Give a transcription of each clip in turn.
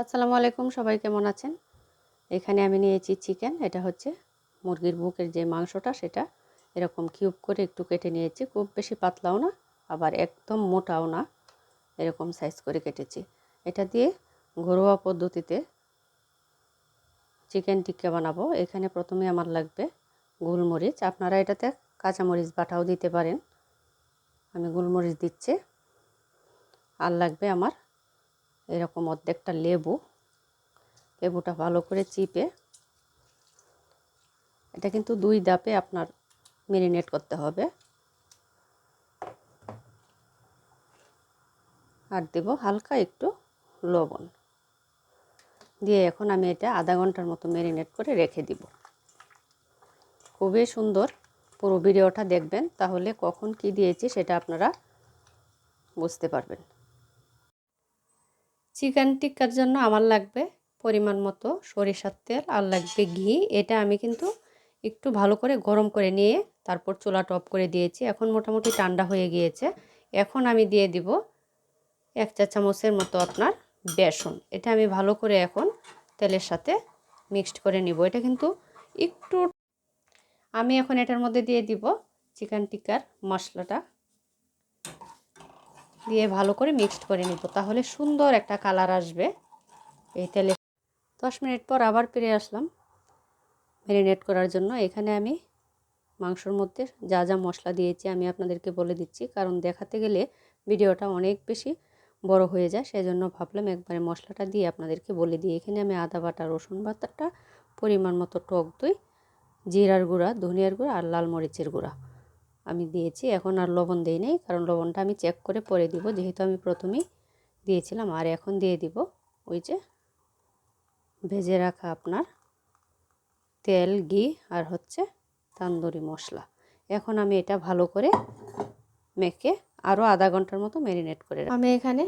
আসসালামু আলাইকুম, সবাই কেমন আছেন? এখানে আমি নিয়েছি চিকেন, এটা হচ্ছে মুরগির বুকের যে মাংসটা, সেটা এরকম কিউব করে একটু কেটে নিয়েছি। খুব বেশি পাতলাও না, আবার একদম মোটাও না, এরকম সাইজ করে কেটেছি। এটা দিয়ে ঘরোয়া পদ্ধতিতে চিকেন টিক্কা বানাবো। এখানে প্রথমে আমার লাগবে গোলমরিচ। আপনারা এটাতে কাঁচামরিচ বাটাও দিতে পারেন। আমি গোলমরিচ দিচ্ছি। আর লাগবে আমার এরকম অর্ধেকটা লেবু, লেবুটা ভালো করে চিপে। এটা কিন্তু দুই দাপে আপনার মেরিনেট করতে হবে। আর দেব হালকা একটু লবণ। দিয়ে এখন আমি এটা আধা ঘণ্টার মতো মেরিনেট করে রেখে দিব। খুবই সুন্দর। পুরো ভিডিওটা দেখবেন, তাহলে কখন কি দিয়েছি সেটা আপনারা বুঝতে পারবেন। চিকেন টিক্কার জন্য আমার লাগবে পরিমাণ মতো সরিষার তেল আর লাগবে ঘি। এটা আমি কিন্তু একটু ভালো করে গরম করে নিয়ে তারপর চুলা টপ করে দিয়েছি। এখন মোটামুটি ঠান্ডা হয়ে গিয়েছে। এখন আমি দিয়ে দিব এক চা চামচের মতো আপনার বেসন। এটা আমি ভালো করে এখন তেলের সাথে মিক্সড করে নিব। এটা কিন্তু একটু আমি এখন এটার মধ্যে দিয়ে দিব চিকেন টিক্কার মশলাটা। দিয়ে ভালো করে মিক্সড করে নিব, তাহলে সুন্দর একটা কালার আসবে এই তেলে। দশ মিনিট পর আবার ফিরে আসলাম ম্যারিনেট করার জন্য। এখানে আমি মাংসর মধ্যে যা যা মশলা দিয়েছি আমি আপনাদেরকে বলে দিচ্ছি, কারণ দেখাতে গেলে ভিডিওটা অনেক বেশি বড় হয়ে যায়, সেজন্য ভাবলাম একবারে মশলাটা দিয়ে আপনাদেরকে বলে দিই। এখানে আমি আদা বাটা, রসুন বাটাটা পরিমাণ মতো টক দই, জিরার গুঁড়া, ধনিয়ার গুঁড়া আর লাল মরিচের গুঁড়া। আমি দিয়েছি। এখন আর লবণ দিই নেই, কারণ লবণটা আমি চেক করে পরে দিব, যেহেতু আমি প্রথমেই দিয়েছিলাম। আর এখন দিয়ে দিব ওই যে ভেজে রাখা আপনার তেল, ঘি আর হচ্ছে তান্দুরি মশলা। এখন আমি এটা ভালো করে মেখে আরও আধা ঘণ্টার মতো ম্যারিনেট করে আমি এখানে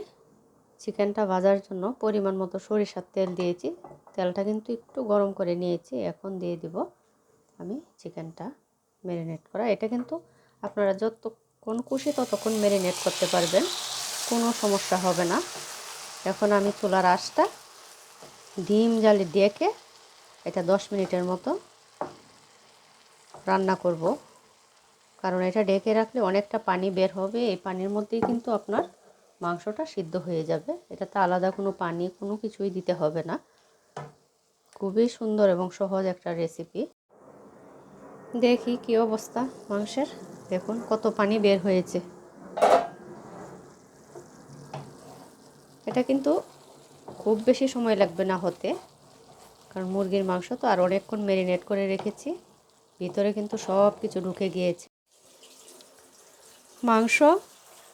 চিকেনটা ভাজার জন্য পরিমাণ মতো সরিষার তেল দিয়েছি। তেলটা কিন্তু একটু গরম করে নিয়েছি। এখন দিয়ে দিব আমি চিকেনটা ম্যারিনেট করা। এটা কিন্তু আপনারা যতক্ষণ খুশি ততক্ষণ ম্যারিনেট করতে পারবেন, কোনো সমস্যা হবে না। এখন আমি চুলার আঁশটা ডিম জালি ডেকে এটা দশ মিনিটের মতো রান্না করব। কারণ এটা ডেকে রাখলে অনেকটা পানি বের হবে, এই পানির মধ্যেই কিন্তু আপনার মাংসটা সিদ্ধ হয়ে যাবে। এটাতে আলাদা কোনো পানি, কোনো কিছুই দিতে হবে না। খুবই সুন্দর এবং সহজ একটা রেসিপি দেখি কি অবস্থা মাংসের। দেখুন, কত পানি বের হয়েছে। এটা কিন্তু খুব বেশি সময় লাগবে না হতে, কারণ মুরগির মাংস তো আর অনেকক্ষণ ম্যারিনেট করে রেখেছি, ভিতরে কিন্তু সব কিছু ঢুকে গিয়েছে। মাংস,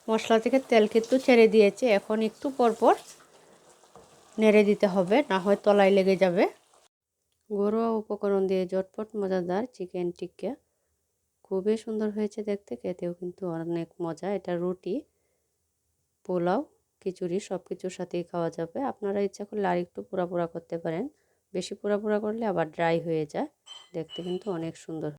মশলা থেকে তেল কিন্তু ছেড়ে দিয়েছে, এখন একটু পরপর নেড়ে দিতে হবে, না হয় তলায় লেগে যাবে। ঘরোয়া উপকরণ দিয়ে জটপট মজাদার চিকেন টিক্কা খুবই সুন্দর হয়েছে দেখতে, খেতেও কিন্তু অনেক মজা। এটা রুটি, পোলাও, খিচুড়ি সব কিছুর সাথেই খাওয়া যাবে। আপনারা ইচ্ছা করলে আর একটু পোড়া পোড়া করতে পারেন। বেশি পোড়া পোড়া করলে আবার ড্রাই হয়ে যায়। দেখতে কিন্তু অনেক সুন্দর